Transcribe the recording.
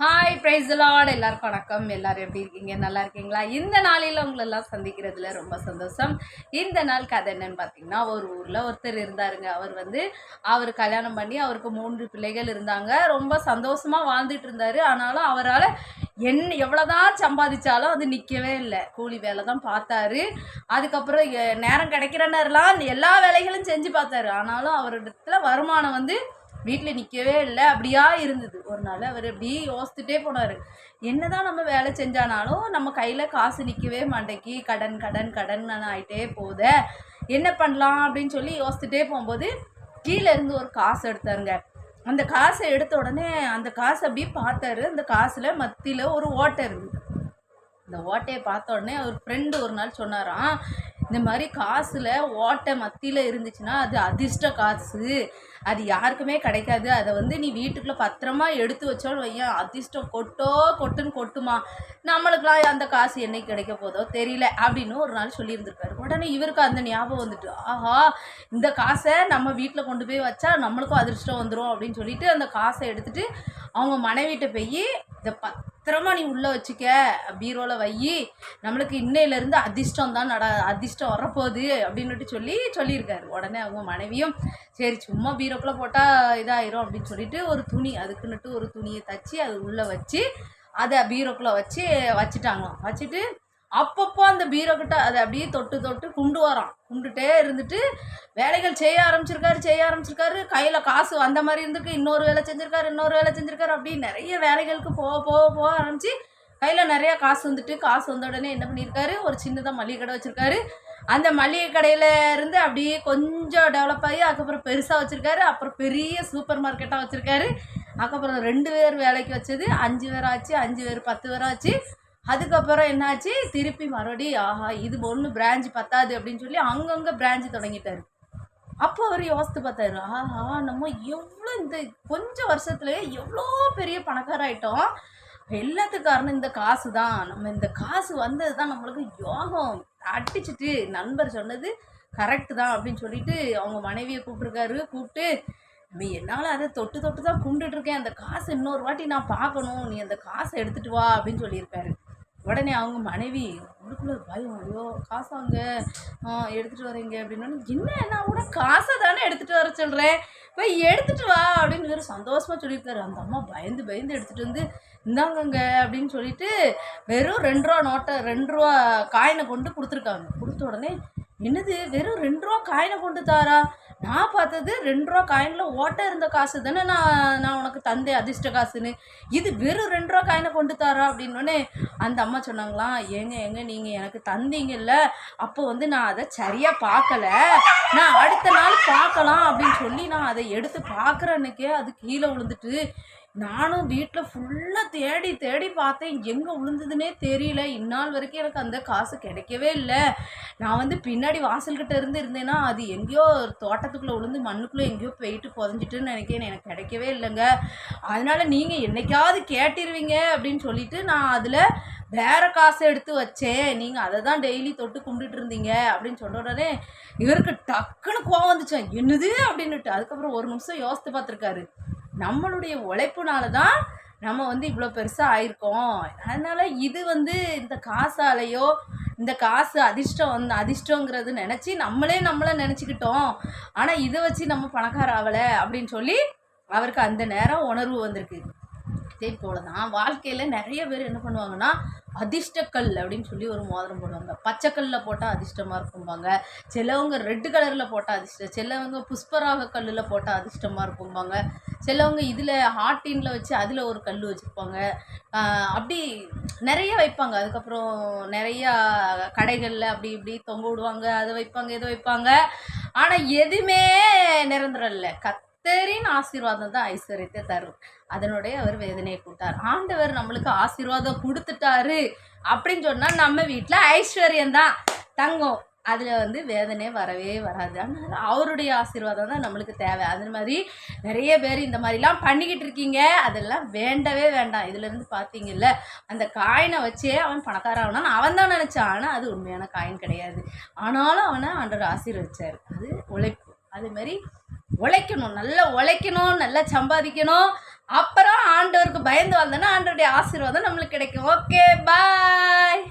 Hi price Lord எல்லாருக்கும் வணக்கம். எல்லாரும் எப்படி இருக்கீங்க? நல்லா இருக்கீங்களா? இந்த நாளில் உங்களெல்லாம் சந்திக்கிறதுல ரொம்ப சந்தோஷம். இந்த நாள் கதை என்னன்னு பார்த்தீங்கன்னா ஒரு ஊரில் ஒருத்தர் இருந்தாருங்க. அவர் வந்து அவர் கல்யாணம் பண்ணி அவருக்கு மூன்று பிள்ளைகள் இருந்தாங்க. ரொம்ப சந்தோஷமாக வாழ்ந்துட்டு இருந்தார். ஆனாலும் அவரால் என் எவ்வளோதான் சம்பாதிச்சாலும் அது நிற்கவே இல்லை. கூலி வேலை தான் பார்த்தாரு. அதுக்கப்புறம் எ- நேரம் கிடைக்கிற நேரம்லாம் எல்லா வேலைகளும் செஞ்சு பார்த்தாரு. ஆனாலும் அவரிடத்துல வருமானம் வந்து வீட்டில் நிற்கவே இல்லை. அப்படியா இருந்தது. ஒரு நாள் அவர் அப்படி யோசித்துட்டே போனார். என்னதான் நம்ம வேலை செஞ்சானாலும் நம்ம கையில் காசு நிற்கவே மாட்டேக்கி கடன் கடன் கடன் ஆகிட்டே போகுதே. என்ன பண்ணலாம் அப்படின்னு சொல்லி யோசித்துட்டே போகும்போது கீழே இருந்து ஒரு காசு எடுத்தாருங்க. அந்த காசை எடுத்த உடனே அந்த காசை அப்படியே பார்த்தாரு. அந்த காசில் மத்தியில் ஒரு ஓட்டை இருந்தது. இந்த ஓட்டையை பார்த்த உடனே அவர் ஃப்ரெண்டு ஒரு நாள் சொன்னாராம் இந்த மாதிரி காசில் ஓட்டை மத்தியில் இருந்துச்சுன்னா அது அதிர்ஷ்ட காசு. அது யாருக்குமே கிடைக்காது. அதை வந்து நீ வீட்டுக்குள்ளே பத்திரமா எடுத்து வச்சாலும் வையன். அதிர்ஷ்டம் கொட்டோ கொட்டுன்னு கொட்டுமா. நம்மளுக்கெல்லாம் அந்த காசு என்னைக்கு கிடைக்க போதோ தெரியல அப்படின்னு ஒரு நாள் சொல்லியிருந்திருக்காரு. உடனே இவருக்கு அந்த ஞாபகம் வந்துட்டு ஆஹா இந்த காசை நம்ம வீட்டில் கொண்டு போய் வச்சா நம்மளுக்கும் அதிர்ஷ்டம் வந்துடும் அப்படின்னு சொல்லிட்டு அந்த காசை எடுத்துகிட்டு அவங்க மனைவிட்ட போய் இதை பத்திரமா நீ உள்ளே வச்சுக்க பீரோவில் வை நம்மளுக்கு இன்னையிலேருந்து அதிர்ஷ்டம் தான் நட அதிர்ஷ்டம் வரப்போகுது அப்படின்னுட்டு சொல்லி சொல்லியிருக்காரு. உடனே அவங்க மனைவியும் சரி சும்மா பீரோக்குள்ளே போட்டால் இதாயிரும் அப்படின்னு சொல்லிட்டு ஒரு துணி அதுக்குன்னுட்டு ஒரு துணியை தச்சு அது உள்ளே வச்சு அதை பீரோக்குள்ளே வச்சு வச்சுட்டாங்களாம். வச்சுட்டு அப்பப்போ அந்த பீரோ அதை அப்படியே தொட்டு தொட்டு குண்டு வரான். குண்டுட்டே இருந்துட்டு வேலைகள் செய்ய ஆரம்பிச்சிருக்காரு செய்ய ஆரம்பிச்சிருக்காரு. கையில் காசு வந்த மாதிரி இருந்திருக்கு இன்னொரு வேலை செஞ்சிருக்காரு இன்னொரு வேலை செஞ்சிருக்காரு அப்படி நிறைய வேலைகளுக்கு போக போக போக ஆரம்பிச்சு கையில் நிறையா காசு வந்துட்டு காசு வந்த உடனே என்ன பண்ணியிருக்காரு? ஒரு சின்னதாக மளிகை கடை வச்சுருக்காரு. அந்த மளிகை கடையில் இருந்து அப்படியே கொஞ்சம் டெவலப் ஆகி அதுக்கப்புறம் பெருசாக வச்சுருக்காரு. அப்புறம் பெரிய சூப்பர் மார்க்கெட்டாக வச்சுருக்காரு. அதுக்கப்புறம் ரெண்டு பேர் வேலைக்கு வச்சது அஞ்சு பேர் ஆச்சு அஞ்சு பேர் பத்து பேர் ஆச்சு. அதுக்கப்புறம் என்னாச்சு? திருப்பி மறுபடி ஆஹா இது ஒன்று பிரான்ச் பத்தாது அப்படின்னு சொல்லி அங்கங்கே பிரான்ச் தொடங்கிட்டாரு. அப்போ அவர் யோசித்து பார்த்தாரு ஆஹா நம்ம எவ்வளோ இந்த கொஞ்சம் வருஷத்துலேயே எவ்வளோ பெரிய பணக்காராயிட்டோம் எல்லாத்துக்கு காரணம் இந்த காசு தான். நம்ம இந்த காசு வந்தது தான் நம்மளுக்கு யோகம். அடிச்சிட்டு நண்பர் சொன்னது கரெக்டு தான் அப்படின்னு சொல்லிட்டு அவங்க மனைவியை கூப்பிட்ருக்காரு கூப்பிட்டு நீ என்னால் அதை தொட்டு தொட்டு தான் கும்பிட்டுருக்கேன் அந்த காசு இன்னொரு வாட்டி நான் பார்க்கணும். நீ அந்த காசை எடுத்துட்டு வா அப்படின்னு சொல்லியிருக்காரு உடனே அவங்க மனைவி உங்களுக்குள்ள பயம் ஐயோ காசு வாங்க எடுத்துகிட்டு வரீங்க அப்படின்னா என்ன நான் கூட காசை தானே எடுத்துகிட்டு வர சொல்கிறேன் போய் எடுத்துகிட்டு வா அப்படின்னு வேறு சந்தோஷமாக சொல்லியிருக்காரு. அந்த அம்மா பயந்து பயந்து எடுத்துகிட்டு வந்து இந்தாங்கங்க அப்படின்னு சொல்லிட்டு வெறும் ரெண்டு ரூபா நோட்டை ரெண்டு ரூபா காயினை கொண்டு கொடுத்துருக்காங்க. கொடுத்த உடனே என்னது வெறும் ரெண்டு ரூபா காயினை கொண்டு தாரா? நான் பார்த்தது ரெண்டு ரூபா காயினில் ஓட்டை இருந்த காசு தானே நான் நான் உனக்கு தந்தேன் அதிர்ஷ்ட காசுன்னு. இது வெறும் ரெண்டு ரூபா காயினை கொண்டு தாரா? அப்படின்னோடனே அந்த அம்மா சொன்னாங்களாம் ஏங்க ஏங்க நீங்கள் எனக்கு தந்தீங்கல்ல அப்போ வந்து நான் அதை சரியாக பார்க்கல. நான் அடுத்த நாள் பார்க்கலாம் அப்படின்னு சொல்லி நான் அதை எடுத்து பார்க்குற அன்னைக்கே அது கீழே விழுந்துட்டு நானும் வீட்டில் ஃபுல்லாக தேடி தேடி பார்த்தேன். எங்கே விழுந்ததுனே தெரியல. இந்நாள் வரைக்கும் எனக்கு அந்த காசு கிடைக்கவே இல்லை. நான் வந்து பின்னாடி வாசல்கிட்ட இருந்து இருந்தேன்னா அது எங்கேயோ ஒரு தோட்டத்துக்குள்ளே விழுந்து மண்ணுக்குள்ளே எங்கேயோ போயிட்டு புதஞ்சிட்டுன்னு நினைக்கிறேன். எனக்கு கிடைக்கவே இல்லைங்க. அதனால் நீங்கள் என்னைக்காவது கேட்டிருவீங்க அப்படின்னு சொல்லிட்டு நான் அதில் வேறு காசை எடுத்து வச்சேன். நீங்கள் அதை தான் டெய்லி தொட்டு கும்பிட்டுட்டு இருந்தீங்க அப்படின்னு சொன்ன உடனே இவருக்கு டக்குன்னு கோவம் வந்துச்சேன் என்னது? அப்படின்னுட்டு. அதுக்கப்புறம் ஒரு நிமிஷம் யோசித்து பார்த்துருக்காரு. நம்மளுடைய உழைப்புனால தான் நம்ம வந்து இவ்வளோ பெருசாக ஆயிருக்கோம். அதனால் இது வந்து இந்த காசாலேயோ இந்த காசு அதிர்ஷ்டம் வந்து அதிர்ஷ்டங்கிறது நினச்சி நம்மளே நம்மளை நினச்சிக்கிட்டோம். ஆனால் இதை வச்சு நம்ம பணக்கார ஆகலை அப்படின்னு சொல்லி அவருக்கு அந்த நேரம் உணர்வு வந்திருக்கு. இதே போல தான் வாழ்க்கையில் நிறைய பேர் என்ன பண்ணுவாங்கன்னா அதிர்ஷ்டக்கல் அப்படின்னு சொல்லி ஒரு மோதிரம் போடுவாங்க. பச்சைக்கல்ல போட்டால் அதிர்ஷ்டமாக இருக்கும்பாங்க. சிலவங்க ரெட்டு கலரில் போட்டால் அதிர்ஷ்டம் சிலவங்க புஷ்பராக கல்லில் போட்டால் அதிர்ஷ்டமாக இருக்கும்பாங்க. சிலவங்க இதில் ஹாட்டின்ல வச்சு அதில் ஒரு கல் வச்சுருப்பாங்க. அப்படி நிறைய வைப்பாங்க. அதுக்கப்புறம் நிறையா கடைகளில் அப்படி இப்படி தொங்க விடுவாங்க. அதை வைப்பாங்க இதை வைப்பாங்க. ஆனால் எதுவுமே நிரந்தரம் இல்லை. கத்தரின் ஆசீர்வாதம் தான் ஐஸ்வர்யத்தை தரும். அதனுடைய அவர் வேதனையை கொடுத்தார். ஆண்டவர் நம்மளுக்கு ஆசீர்வாதம் கொடுத்துட்டாரு அப்படின்னு சொன்னால் நம்ம வீட்டில் ஐஸ்வர்யம் தான். தங்கம். அதில் வந்து வேதனை வரவே வராது. ஆனால் அவருடைய ஆசீர்வாதம் தான் நம்மளுக்கு தேவை. அது மாதிரி நிறைய பேர் இந்த மாதிரிலாம் பண்ணிக்கிட்டு இருக்கீங்க. அதெல்லாம் வேண்டவே வேண்டாம். இதுலேருந்து பார்த்தீங்கல்ல அந்த காயினை வச்சே அவன் பணக்காரன் ஆகணும்னு அவன் தான் நினச்சான். ஆனால் அது உண்மையான காயின் கிடையாது. ஆனாலும் அவனை ஆண்டவர் ஆசீர்வச்சார். அது உழைப்பு. அது மாதிரி உழைக்கணும் நல்லா உழைக்கணும் நல்லா சம்பாதிக்கணும். அப்புறம் ஆண்டவருக்கு பயந்து வந்தோன்னா ஆண்டவருடைய ஆசீர்வாதம் நம்மளுக்கு கிடைக்கும். Okay bye